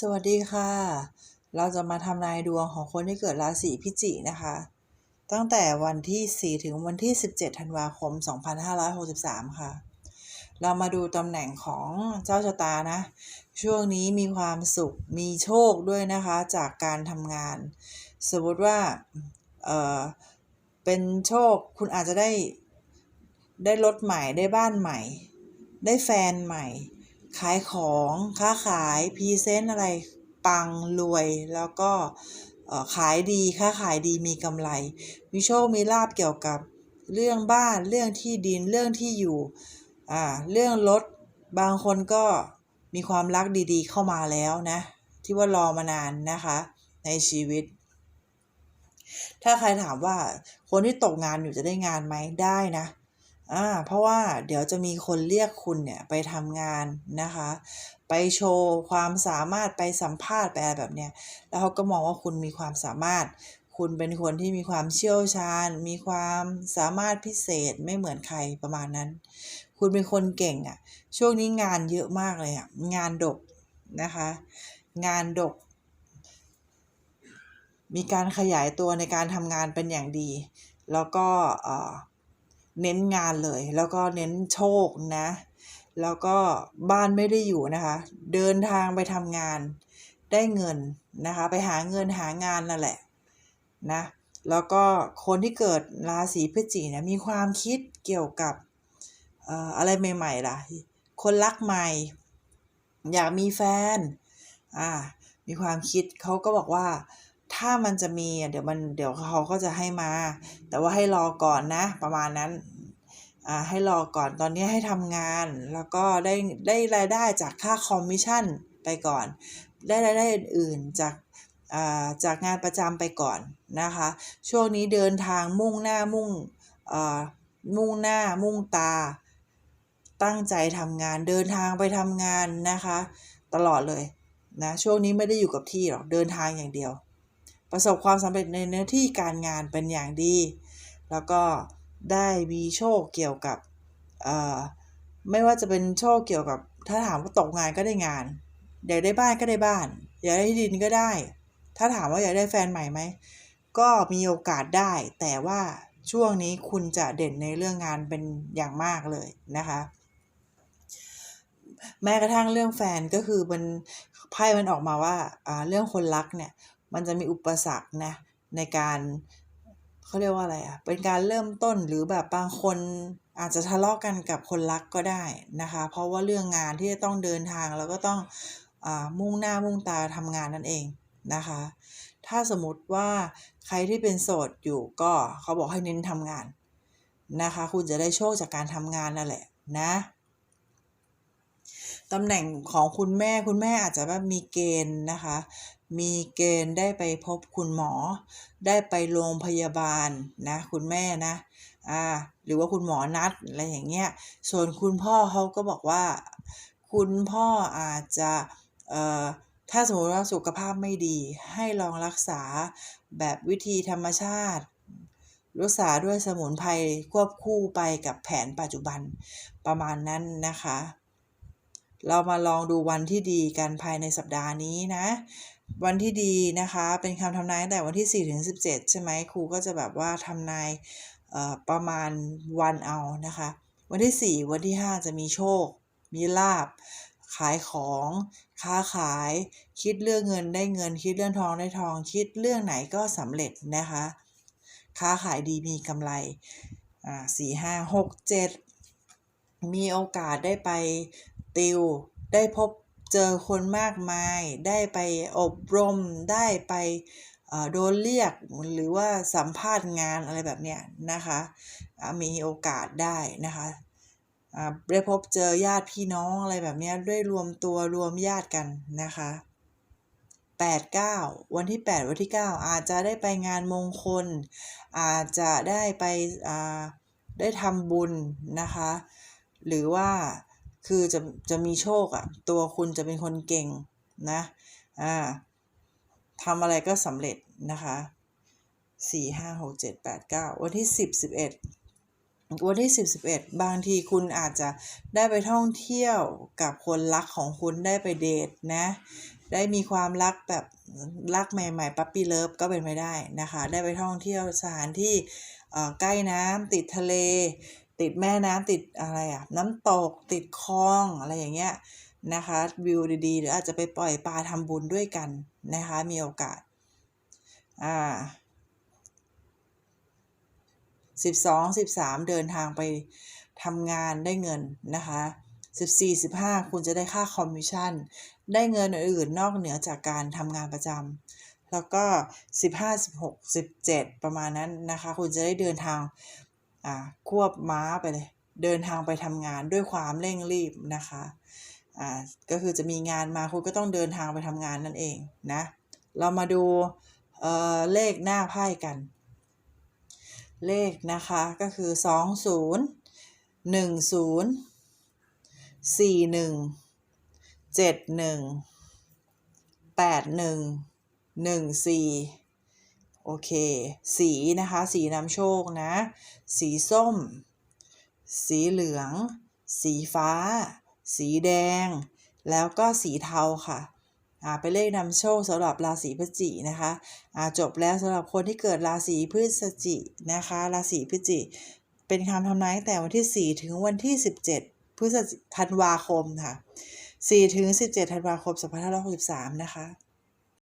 สวัสดีค่ะ เราจะมาทำนายดวงของคนที่เกิดราศีพิจิกนะคะ ตั้งแต่วันที่ 4 ถึงวันที่ 17 ธันวาคม 2563 ค่ะ เรามาดูตำแหน่งของเจ้าชะตานะ ช่วงนี้มีความสุข มีโชคด้วยนะคะจากการทำงาน สมมติว่า เออเป็นโชค คุณอาจจะได้ ได้รถใหม่ ได้บ้านใหม่ ได้แฟนใหม่ ขายของค้าขายพรีเซนต์อะไรปังรวยแล้วก็ขายดีค้าขายดีมีกำไร มีโชคมีลาภเกี่ยวกับเรื่องบ้านเรื่องที่ดินเรื่องที่อยู่อ่าเรื่องรถบางคนก็มีความรักดีๆ เข้ามาแล้วนะ ที่ว่ารอมานานนะคะ ในชีวิต ถ้าใครถามว่าคนที่ตกงานอยู่จะได้งานไหมได้นะ อ่าเพราะว่าเดี๋ยวจะมีคนเรียกคุณเนี่ยไปทำงานนะคะ ไปโชว์ความสามารถไปสัมภาษณ์ไปอะไรแบบเนี้ยแล้วเขาก็มองว่าคุณมีความสามารถ คุณเป็นคนที่มีความเชี่ยวชาญ มีความสามารถพิเศษไม่เหมือนใครประมาณนั้น คุณเป็นคนเก่งอะ่ะ ช่วงนี้งานเยอะมากเลยอะ่ะงานดกนะคะ งานดก มีการขยายตัวในการทำงานเป็นอย่างดี แล้วก็เอ่อ เน้นงานเลย แล้วก็เน้นโชคนะ แล้วก็บ้านไม่ได้อยู่นะคะ เดินทางไปทำงานได้เงินนะคะ ไปหาเงินหางานนั่นแหละนะแล้วก็คนที่เกิดราศีพฤศจิกเนี่ยมีความคิดเกี่ยวกับเอ่ออะไรใหม่ๆล่ะ คนรักใหม่ อยากมีแฟนอ่ามีความคิดเขาก็บอกว่า ถ้ามันจะมีอะเดี๋ยวมันเดี๋ยวเขาก็จะให้มา แต่ว่าให้รอก่อนนะ ประมาณนั้นอ่าให้รอก่อนตอนนี้ให้ทำงาน แล้วก็ได้ได้รายได้จากค่าคอมมิชชั่นไปก่อน ได้รายได้อื่นๆจากอ่าจากงานประจำไปก่อนนะคะ ช่วงนี้เดินทางมุ่งหน้ามุ่งอ่ามุ่งหน้ามุ่งตา ตั้งใจทำงานเดินทางไปทำงานนะคะ ตลอดเลยนะช่วงนี้ไม่ได้อยู่กับที่หรอกเดินทางอย่างเดียว ประสบความสำเร็จในหน้าที่การงานเป็นอย่างดี แล้วก็ได้มีโชคเกี่ยวกับเอ่อไม่ว่าจะเป็นโชคเกี่ยวกับ ถ้าถามว่าตกงานก็ได้งานอยากได้บ้านก็ได้บ้าน อยากได้ที่ดินก็ได้ ถ้าถามว่าอยากได้แฟนใหม่ไหมก็มีโอกาสได้ แต่ว่าช่วงนี้คุณจะเด่นในเรื่องงานเป็นอย่างมากเลยนะคะ แม้กระทั่งเรื่องแฟนก็คือมันไพ่มันออกมาว่าอ่าเรื่องคนรักเนี่ย มันจะมีอุปสรรคนะในการเขาเรียกว่าอะไรอะเป็นการเริ่มต้นหรือแบบบางคนอาจจะทะเลาะกันกับคนรักก็ได้นะคะ เพราะว่าเรื่องงานที่จะต้องเดินทางแล้วก็ต้องอมุ่งหน้ามุ่งตาทำงานนั่นเองนะคะ ถ้าสมมติว่าใครที่เป็นโสดอยู่ก็เขาบอกให้เน้นทำงานนะคะ คุณจะได้โชคจากการทำงานนั่นแหละนะตำแหน่งของคุณแม่คุณแม่อาจจะแบบมีเกณฑ์นะคะ มีเกณฑ์ได้ไปพบคุณหมอ ได้ไปโรงพยาบาลนะคุณแม่นะอ่าหรือว่าคุณหมอนัดอะไรอย่างเงี้ยส่วนคุณพ่อเขาก็บอกว่า คุณพ่ออาจจะเอ่อถ้าสมมติว่าสุขภาพไม่ดี ให้ลองรักษาแบบวิธีธรรมชาติรักษาด้วยสมุนไพรควบคู่ไปกับแผนปัจจุบันประมาณนั้นนะคะ เรามาลองดูวันที่ดีกันภายในสัปดาห์นี้นะ วันที่ดีนะคะ เป็นคำทำนายตั้งแต่วันที่ 4 ถึง 17 ใช่ไหมครูก็จะแบบว่าทำนายประมาณวันเอานะคะ วันที่ 4 วันที่ 5 จะมีโชค มีลาบ ขายของ ค้าขาย คิดเรื่องเงินได้เงิน คิดเรื่องทองได้ทอง คิดเรื่องไหนก็สำเร็จนะคะ ค้าขายดีมีกำไรอ่าสี่ห้าหกเจ็ดมีโอกาสได้ไปติว ได้พบ เจอคนมากมาย ได้ไปอบรม ได้ไปโดนเรียกหรือว่าสัมภาษณ์งานอะไรแบบเนี้ยนะคะอ่ามีโอกาสได้นะคะอ่าได้พบเจอญาติพี่น้องอะไรแบบเนี้ยได้รวมตัวรวมญาติกันนะคะ8 9 วันที่ 8 วันที่ 9 อาจจะได้ไปงานมงคล อาจจะได้ไปอ่าได้ทำบุญนะคะ หรือว่า คือจะจะมีโชคอะ่ะ ตัวคุณจะเป็นคนเก่งนะ อ่าทำอะไรก็สำเร็จนะคะสี่ห้าหกเจ็ดแปดเก้าวันที่สิบสิบเอ็ดวันที่สิบสิบเอ็ดบางทีคุณอาจจะได้ไปท่องเที่ยวกับคนรักของคุณได้ไปเดทนะ ได้มีความรักแบบรักใหม่ๆปั๊ปปี้เลิฟก็เป็นไปได้นะคะ ได้ไปท่องเที่ยวสถานที่เอ่อใกล้น้ำติดทะเล ติดแม่น้ำติดอะไรอะน้ำตกติดคลองอะไรอย่างเงี้ยนะคะวิวดีๆ หรืออาจจะไปปล่อยปลาทำบุญด้วยกันนะคะมีโอกาสอ่าสิบสองสิบสามเดินทางไปทำงานได้เงินนะคะสิบสี่สิบห้าคุณจะได้ค่าคอมมิชชั่น ได้เงินอื่นๆนอกเหนือจากการทำงานประจำแล้วก็สิบห้าสิบหกสิบเจ็ดประมาณนั้นนะคะ คุณจะได้เดินทาง อ่าควบม้าไปเลย เดินทางไปทำงานด้วยความเร่งรีบนะคะอ่าก็คือจะมีงานมาคุณก็ต้องเดินทางไปทำงานนั่นเองนะ เรามาดูเอ่อเลขหน้าไพ่กัน เลขนะคะก็คือสองศูนย์หนึ่งศูนย์สี่หนึ่งเจ็ดหนึ่งแปดหนึ่งหนึ่งสี่ โอเค สีนะคะ สีนำโชคนะ สีส้ม สีเหลือง สีฟ้า สีแดง แล้วก็สีเทาค่ะอ่าเป็นเลขนำโชคสำหรับราศีพฤศจินะคะอ่าจบแล้วสำหรับคนที่เกิดราศีพฤศจินะคะ ราศีพฤศจิเป็นคำทำนายตั้งแต่วันที่ 4 ถึงวันที่ 17 พฤศจิธันวาคมค่ะ 4 ถึง 17 ธันวาคม 2563 นะคะ